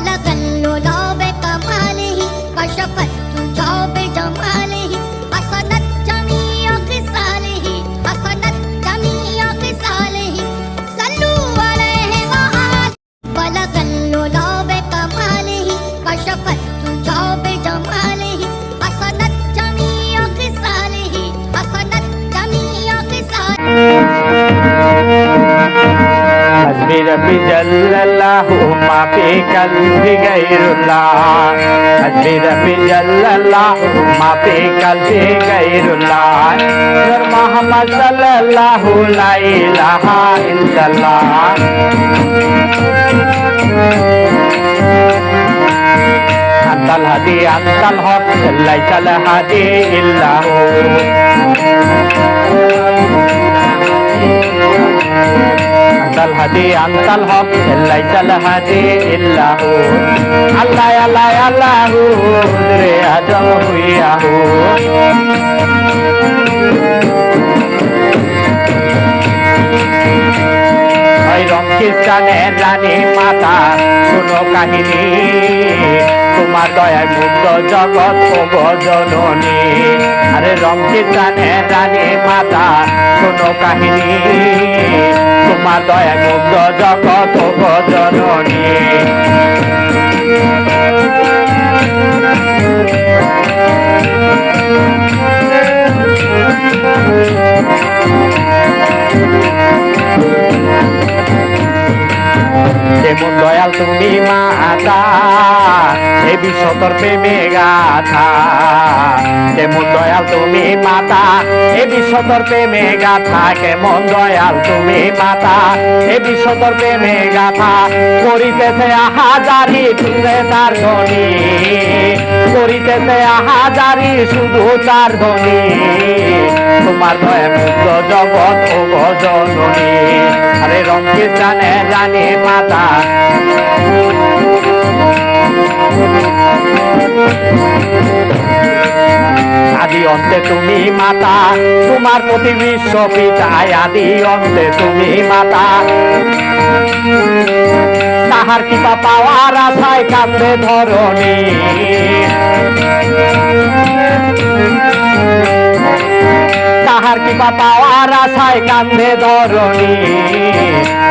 la قلبي غير الله حسبي ربي جل الله ما في قلبي غير الله نور محمد صلى الله لا اله الا الله أنت الهدي أنت الحق ليس الهدي إلا هو أنت الهدي أنت الحق ليس الهدي إلا هو الله يا الله يا الله دري أدم ওই রঙ্কিস্তানের রানী মাতা, শুনো কাহিনী। তোমার দয়ায় মুক্ত জগৎ ও জননী আরে রঙ্কিস্তানের রানী মাতা, শুনো কাহিনী। তোমার দয়ায় মুক্ত জগৎ ও জননী এ বিশ্বতর প্রেমে গাথা যেমন দয়াল তুমি মাতা? এ বিশ্বতর প্রেমে গাথা কেমন দয়াল তুমি মাতা? এ বিশ্বতর প্রেমে গাথা করিতেছে আহাজারি তুলে তার ধ্বনি। করিতেছে আহাজারি শুধু তার ধ্বনি। তোমার দয়া মুক্ত জগৎ ও ভজননী। আরে রঙ্গে জানে জানে মাতা। মাতা, তোমার প্রতি বিশ্ব পিতায় আদি অন্তে তুমি মাতা। তাহার কৃপা পাওয়ার আশায় কান্দে ধরণী। তাহার কৃপা পাওয়ার আশায় কান্দে ধরণী।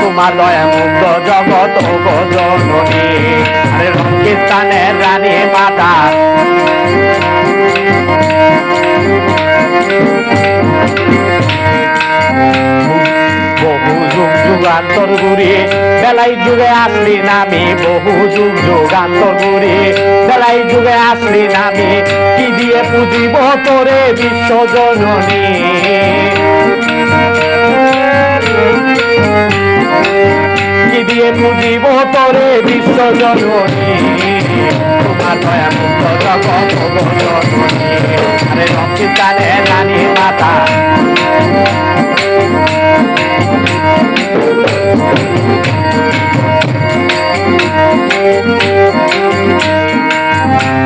তোমার দয়া মুক্ত জগৎ জননী আরে রঙ্গিস্তানের রানী মাতা। যুগান্তর ঘুরে বেলাই যুগে আসলি নামি বহু যুগ যুগান্তর ঘুরে বেলাই যুগে আসলি নামি কি দিয়ে পুজিব তোরে বিশ্ব জননী কি দিয়ে পুজিব তরে বিশ্ব জননী। তোমার দয়া মুক্ত জননী আরে রক্ষিতারে রানী মাতা।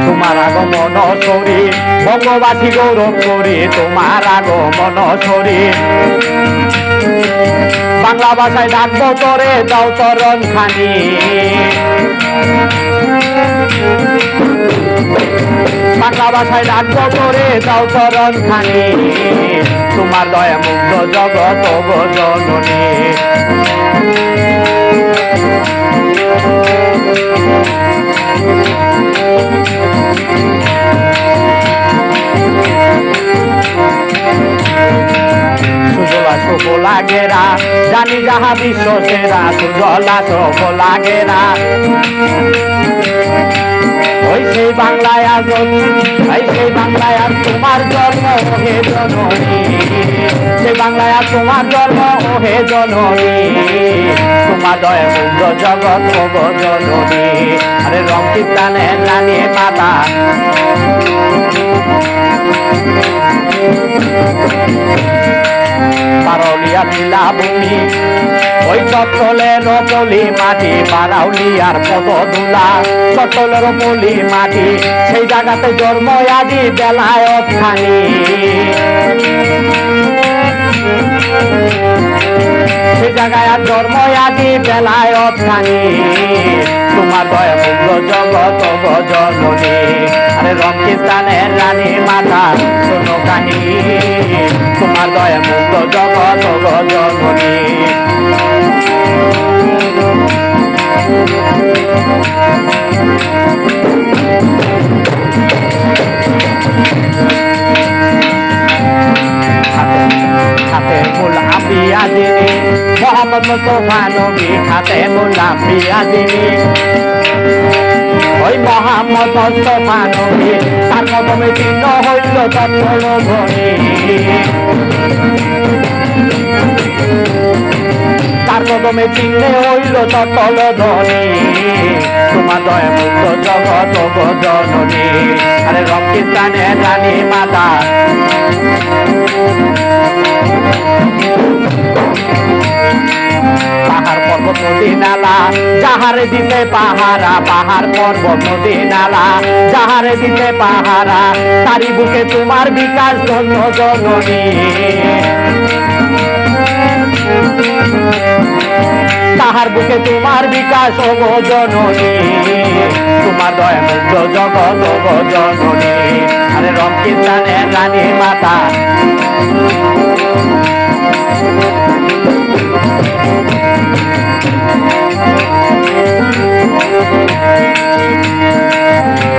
তোমার আগমন সরি বঙ্গবাসী গৌরব করি তোমার আগমন সরি বাংলা ভাষায় ডাকবো তোরে দাও চরণ খানি। বাংলা ভাষায় ডাকবো তোরে দাও চরণ খানি। তোমার দয়া মুক্ত জগৎ জননী। সুজলা সফলা গেরা জানি যাহা বিশ্ব সেরা সুজলা সফলা গেরা ওই সেই বাংলায় আজ ওই সেই বাংলায় আজ তোমার জন্ম হে জননী। সেই বাংলায় আজ তোমার জন্ম হে জননী। তোমার দয়া মুগ্ধ জগৎ ও জননী। আরে রঙ্কিস্তানের রানী মাতা। পারলিয়া নীলা ভূমি ওই চটলের পলি মাটি বারাউলিয়ার পদ দুলা চটলের পলি মাটি, সেই জায়গাতে জন্ম আদি বেলায়ত খানি সেই জায়গায় জন্ম আদি বেলায় অথানি তোমার দয়া মুগ্ধ জগত গজননী আরে রঙ্কিস্তানের রানী মাতা, শোনো কাহিনী। তোমার দয়া মুগ্ধ জগত গজননী হাতে মোহাম্মদ মুস্তফা নবী হাতে মূল আম্বিয়া ওই মোহাম্মদ মুস্তফা নবী তার কদমে চিহ্ন হইল তৎপর তার কদমে চিহ্নে হইল ততল ধনী তোমার দয় মুক্ত জগত জননী আরে রকিস্তানের রানী মাতা। পাহাড় পর্বত নদী নালা যাহারে দিতে পাহারা, পাহাড় পর্বত নদী নালা যাহারে দিতে পাহারা তারি বুকে তোমার বিকাশ ধন্য জননী। তাহার বুকে তোমার বিকাশ ও জননী। তোমার দয় মুগ্ধ জগত জননী। আরে রঙ্কিস্তানের রানী মাতা।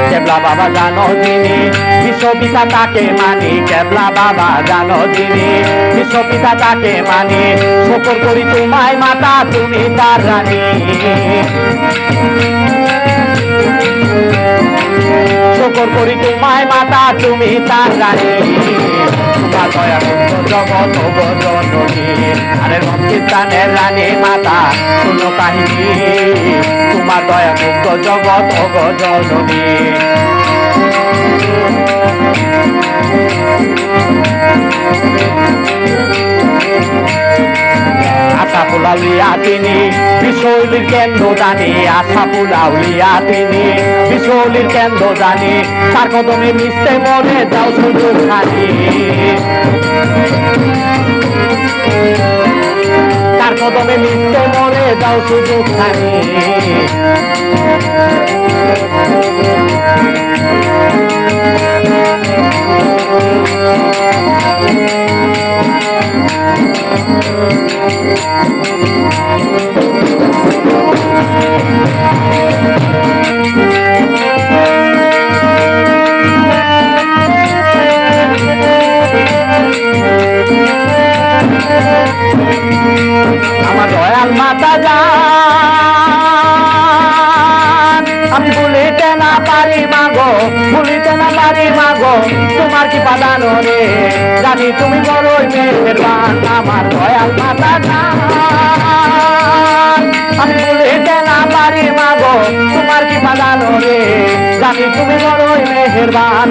কেবলা বাবা জানো যিনি, বিশ্বপিতা তাকে মানি। কেবলা বাবা জানো যিনি, বিশ্বপিতা তাকে মানি। শকর করি তোমায় মাতা, তুমি তার রানী। শকর করি তোমায় মাতা, তুমি তার রানী। তোমার দয়া জগত জননী আরে রক্ষিস্তানের রানী মাতা শুনো কাহিনী তোমার দয়া মুক্ত জগত জননী আশা ফুলাউলিয়া তিনি, বিশৈলীর কেন্দ্র জানি আশা ফুলাউলিয়া তিনি, বিশৈলীর কেন্দ্র জানি, তার কদমে মিশতে মনে যাও শুধু খানি। তার কদমে মিশতে মনে যাও শুধু খানি। জানি তুমি বড়ই মেহেরবান, আমার দয়াল মাতা যান আমি ভুলিতে না পারি মাগো, তোমার কি পাদানো রে? জানি তুমি বড়ই মেহেরবান।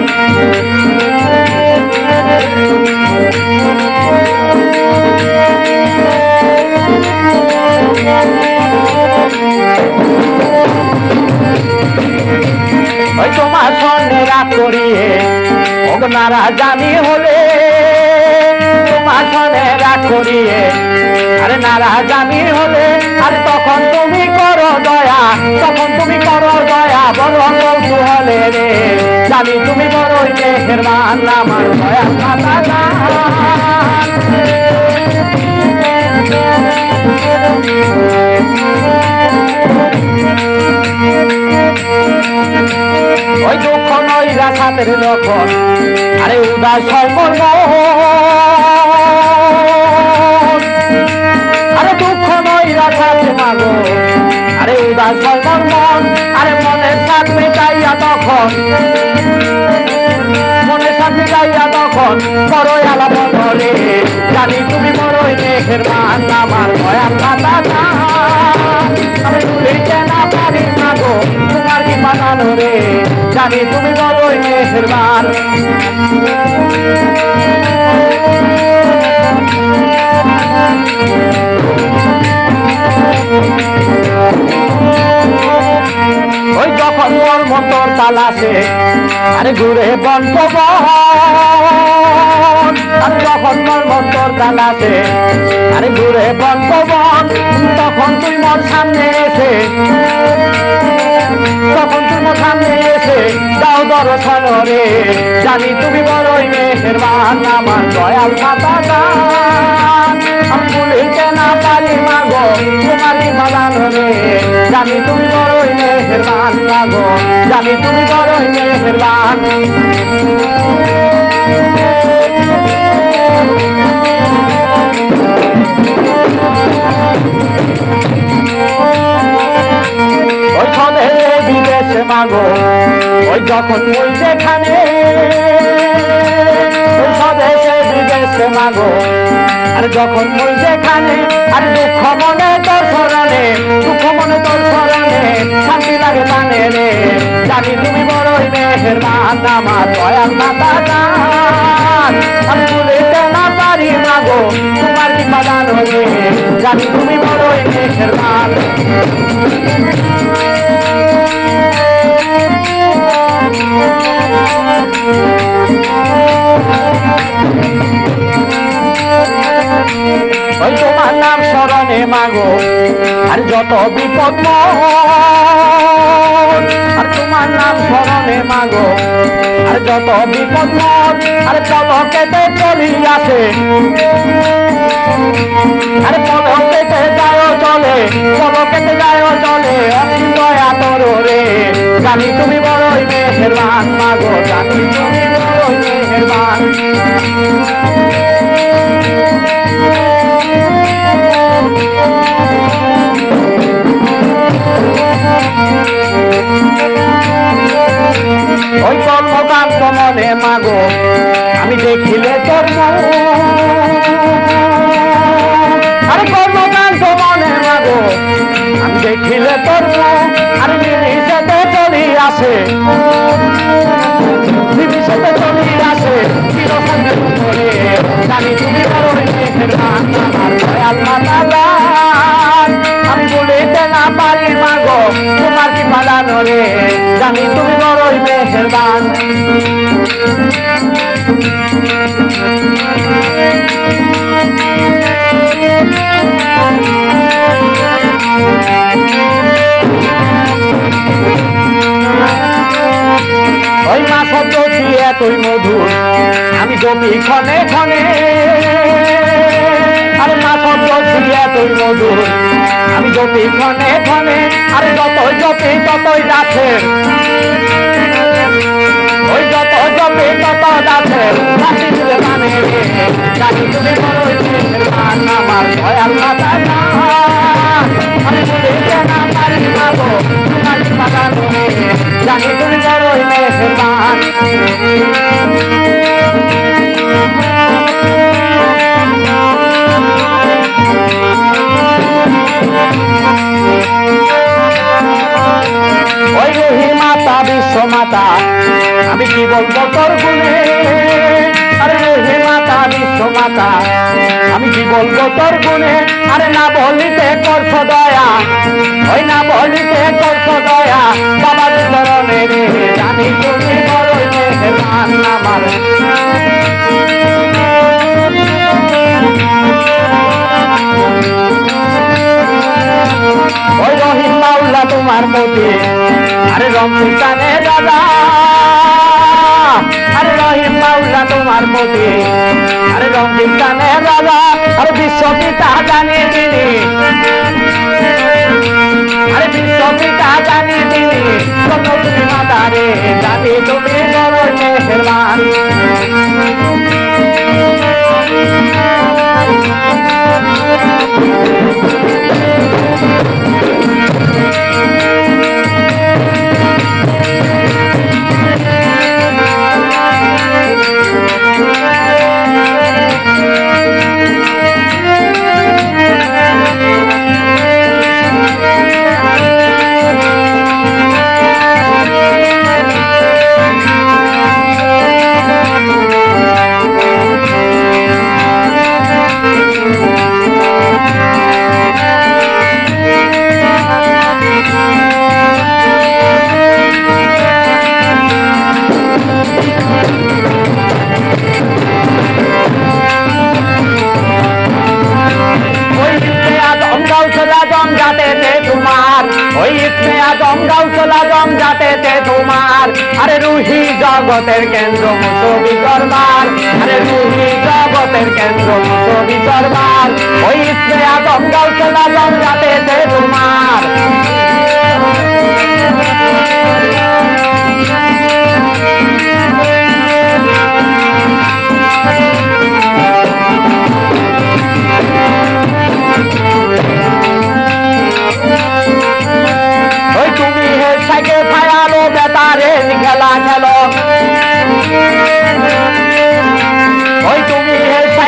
ওই তোমার সঙ্গে রাত করিয়ে অগনারা জানি হলে তোমার সঙ্গে রাত করিয়ে আরে নারা জানি হলে আরে তখন তুমি করো দয়া, তখন তুমি করো দয়া বড় কৌতূহলে রে। জানি তুমি বড়ই মেহেরবান, আমার দয়া মাতা ওই দুঃখ নইরা সাথের লক্ষণ। আরে উদাস সর্বর্ম আরে দুঃখ নইরা সাথে আরে সর্বর্মন আরে মনের তখন। মনের সাথ মেটাইয়া তখন বড়ই আলাপ ধরে জানি তুমি বড়ই মান, আমার মাতা আমি ভুলিতে না পারি না গো তোমার কি বানানো রে জানি তুমি বড়ই মেঘের মান ওই যখন যখন মন মতর তালাশে আরে ঘুরে বন আর যখন মন মতর তালাশে আরে ঘুরে বন তখন তুই মোর সামনে এসে, তখন তুই মোর সামনে এসে দাও দর্শন রে। জানি তুমি বড়ই মেহেরবান, আমার দয়াল মাতা আমি ভুলিতে না পারি মাগো তোমারই বাগান রে জানি তুমি বড়ই মেহেরবান মাগো জানি তুমি বড়ই মেহেরবান। মাগো ওই যখন। ওই যেখানে বিদেশে মাগো। আর যখন ওই যেখানে, আর দুঃখ মনে তোর স্মরণে দুঃখ মনে তোর স্মরণে শান্তি লাগে মানে রে। জানি তুমি বড়ই মেহেরবান, আমার দয়াল মাতা আমি ভুলিতে না পারি মাগো, তোমার কি বাগান রে জানি তুমি বড়ই মেহেরবান। ওই তোমার নাম স্মরণে মাগো, আর যত বিপদ আর তোমার নাম স্মরণে মাগো, আর যত বিপদ আর পলকেতে চলি আসে। আরে পলকেতে যায় চলে পলকেতে যায় চলে অসীম দয়া তোর রে, জানি তুমি বড়ই মেহেরবান মাগো, জানি তুমি ওই কর্মকান্ত মনে মাগো, আমি দেখিলে তোর। আরে কর্মকান্ত মনে মাগো, আমি দেখিলে তোর। আরে নিমিষেতে চলি আসে জমি ক্ষণে আরে মা শব্দ দিয়ে তুই মধুর। আমি জমি ক্ষণে ক্ষণে আরে যতই জপি ততই যাচ্ছে ওই যত জপি তত জাতি তুলে মানে মেহেরবান আমার মাতা গান। আমি না পারি জানি তুমি ওই মাতা বিশ্ব মাতা আমি কি বলব তোর গুণে আরে রহি মাতা, বিশ্ব মাতা, আমি কি বলব তোর গুণে আরে না বলিতে করছ দয়া ওই না বলিতে করছ দয়া বাবা চরণে রে জানি তুমি বড়ই মেহেরবান আমার। তোমার মতে আরে রমজানে দাদা, আরে রহিম মাউলা তোমার মতে আরে রমজানে দাদা, আর বিশ্ব পিতা জানিয়ে দিলি আরে বিশ্ব পিতা জানিয়ে দিলি কত তুমি মাতা রে জানি তুমি বড় মেহরবান। Thank you. জগতের কেন্দ্র মুসবি দরবার আরে তুমি জগতের কেন্দ্র মুসবি দরবার ওই শ্রেয়া চলা আজম যাতেতে তোমার।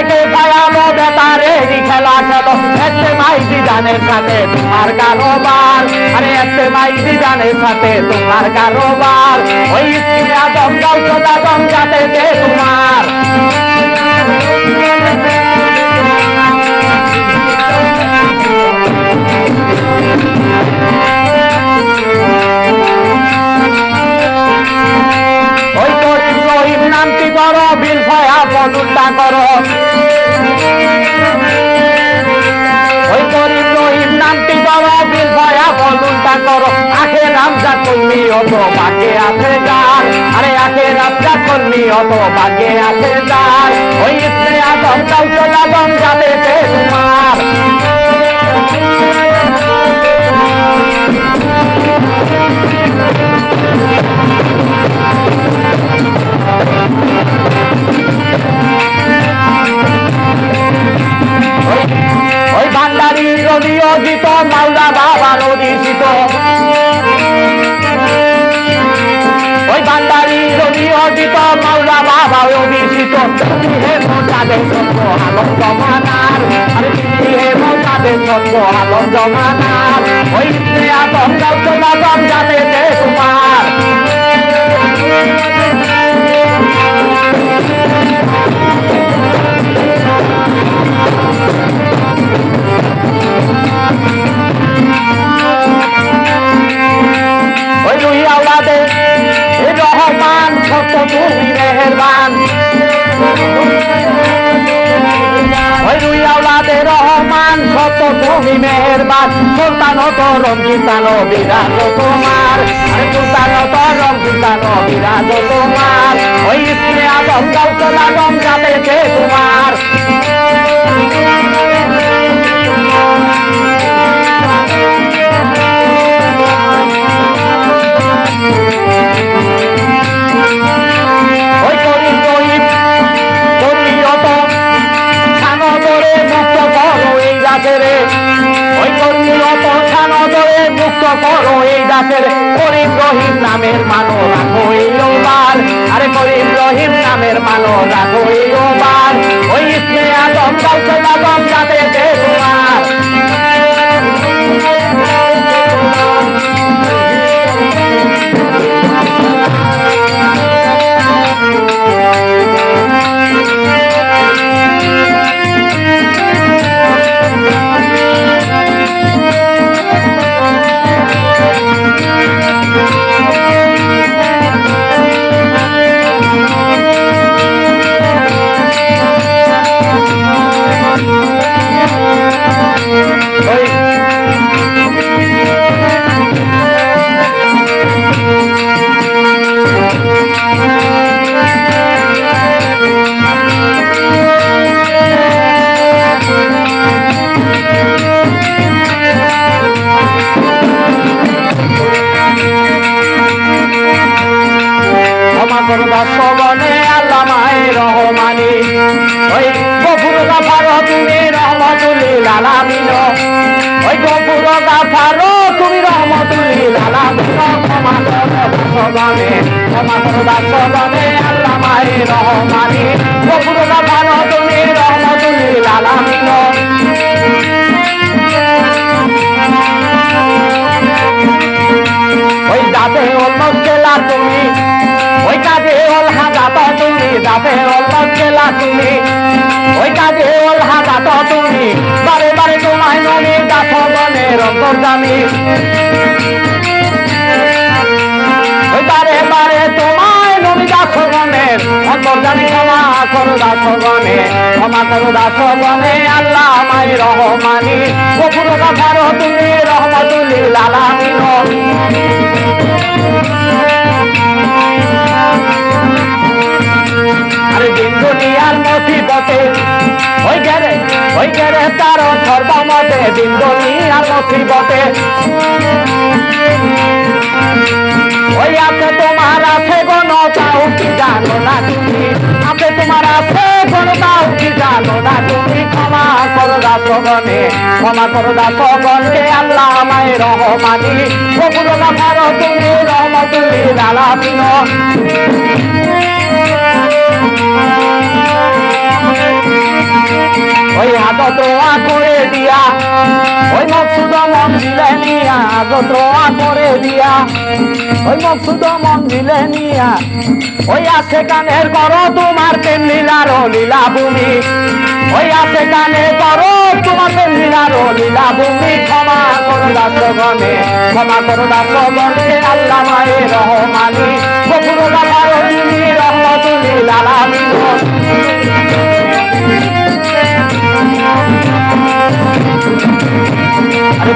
হে সাইকে ফায়ালো বেতারে খেলা খেলো। এতে মাইজি জানের সাথে তোমার কারোবার। আরে, এতে মাইজি জানের সাথে তোমার কারোবার। ওই ইসমিয়া দম গাও চোদা দম যাতে দে তোমার। করো বিল ভয়া বদুল্লা করো। বদুল্লা করো আখে রামজা করলি অত বাকে আছে যার। আরে আখে রামজা করলি অত বাকে আছে যার। ওই ইচ্ছে আদম কাউ চলাদম যাবে তোমার। ইসলে আদম গাউসল আদম যাতে তোমার ওই রুই আওলাদে রহমান ছোট তুমি। ছোট তুমি মেহেরবান সুলতান তো রঞ্জিতান বিরাজ তোমার সুলতান তো রঞ্জিতান বিরাজ তোমার ওই ইসলে আদম গাউসল আদম যাবে তোমার মুক্ত করো এই দাসের করিম রহিম নামের মানো রাখো এই আরে করিম রহিম নামের মানো রাখো এই ওই ইসমে আদম কাউকে আদম যাতে দে ক্ষমা করো আল্লাহ মায়ের রহমানি গফুর গাফার তুমি রহমতুল্লিল আলামিন। ওই দাঁতে অন্য জেলা তুমি, ওই কাজে ওল হাজাত তুমি দাঁতে অন্য জেলা তুমি, ওই কাজে ওল হাজাত তুমি, বারে বারে তোমায় নমি দাস বনের অন্তর্জামী বারে বারে তোমায় নমি দাস বনে অন্তর জানি ক্ষমা করো দাসগণে ক্ষমা করো দাসগণে, আল্লাহ মাই রহমানি। কপুর গাফার তুমি রহমতুল্লিল আলামিন। আরে দিন দুনিয়ার মুসিবতে ওই গেরে ওই গেরে তার সর্বমতে দিন দুনিয়ার মুসিবতে ওই আছে তোমার আছে গণতাও কি জানো না তুমি। আছে তোমার আছে গণতাও কি জানো না তুমি। ক্ষমা করো দাসগণে, ক্ষমা করো দাসগণকে আল্লাহ মায়ের রহমানি। গফুর গাফার তুমি রহমতুল্লিল আলামিন ওই রোয়া করে দিয়া, ওই মকসুদ মন দিলে নিয়া রোয়া করে দিয়া। ওই মকসুদ মন দিলে নিয়া, ওই আছে কানের করো তোমার প্রেম লীলার লীলা ভূমি। ওই আছে কানে করো তোমার প্রেম লীলার লীলা ভূমি। ক্ষমা করো দাসগণে, ক্ষমা করো রহমতুল্লিল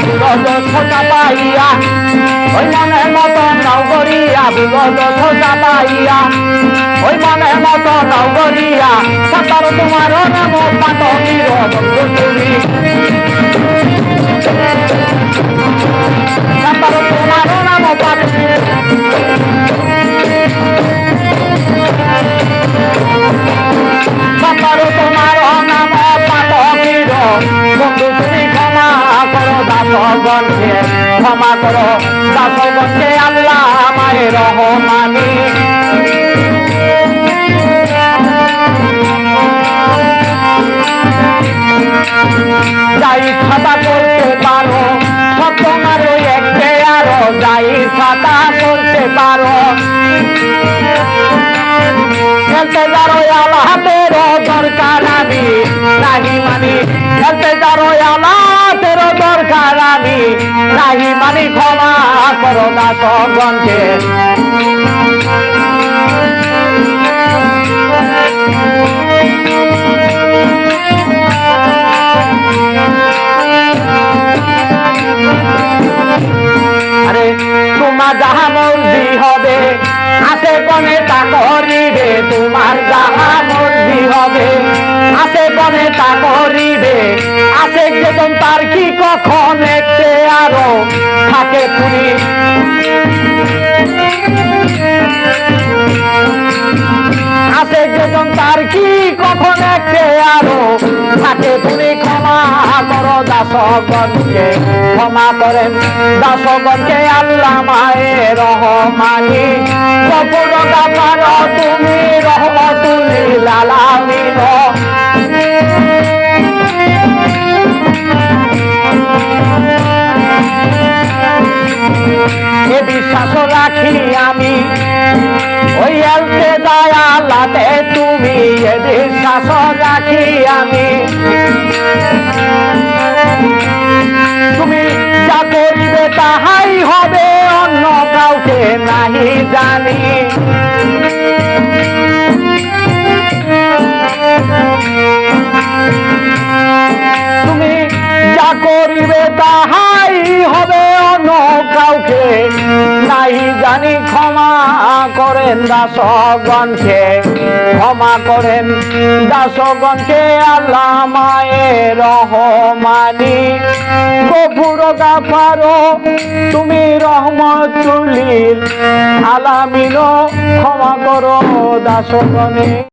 বিগত সোজা পাইয়া ওই মনে মতো নাও করিয়া বিগত সোজা পাইয়া ওই মনে মতো নাও করিয়া সাঁতার তোমার নাম পাতকির বন্ধু তুমি সাঁতার তোমার নাম পাতকির সাঁতার তোমার নাম ক্ষমা করো দাসগণকে ক্ষমা করো দাসগণকে আল্লাহ আমায় রহমানি। আমি নাহি মানি ক্ষমা করো দাসগণকে আরে তোমার যাহা মর্জি হবে আছে কনে তা করিবে, তোমার যাহা মর্জি হবে আছে কনে তা করিবে আছে কি কখন একটে আরও থাকে তুমি? আছে যেজন তার কি কখন একটে আরও থাকে তুমি? ক্ষমা করো দাসগণকে, ক্ষমা করেন দাসগণকে আল্লাহ মায়ের রহমানি। কপুর গাফার তুমি রহমতুল্লিল আলামিন এ রাখি আমি। ওই আলতে দয়া লাতে তুমি এ বিশ্বাস রাখি আমি। তুমি যা করিবে তাহাই হবে, অন্য কাউকে নাহি জানি। তুমি যা করিবে তাহাই হবে অন্য কাউকে নাই জানি ক্ষমা করেন দাসগণকে, ক্ষমা করেন দাসগণকে আল্লাহ মায়ের রহমানি। গফুর গাফারো, তুমি রহমতুলিল আলামিনো ক্ষমা করো দাসগণে।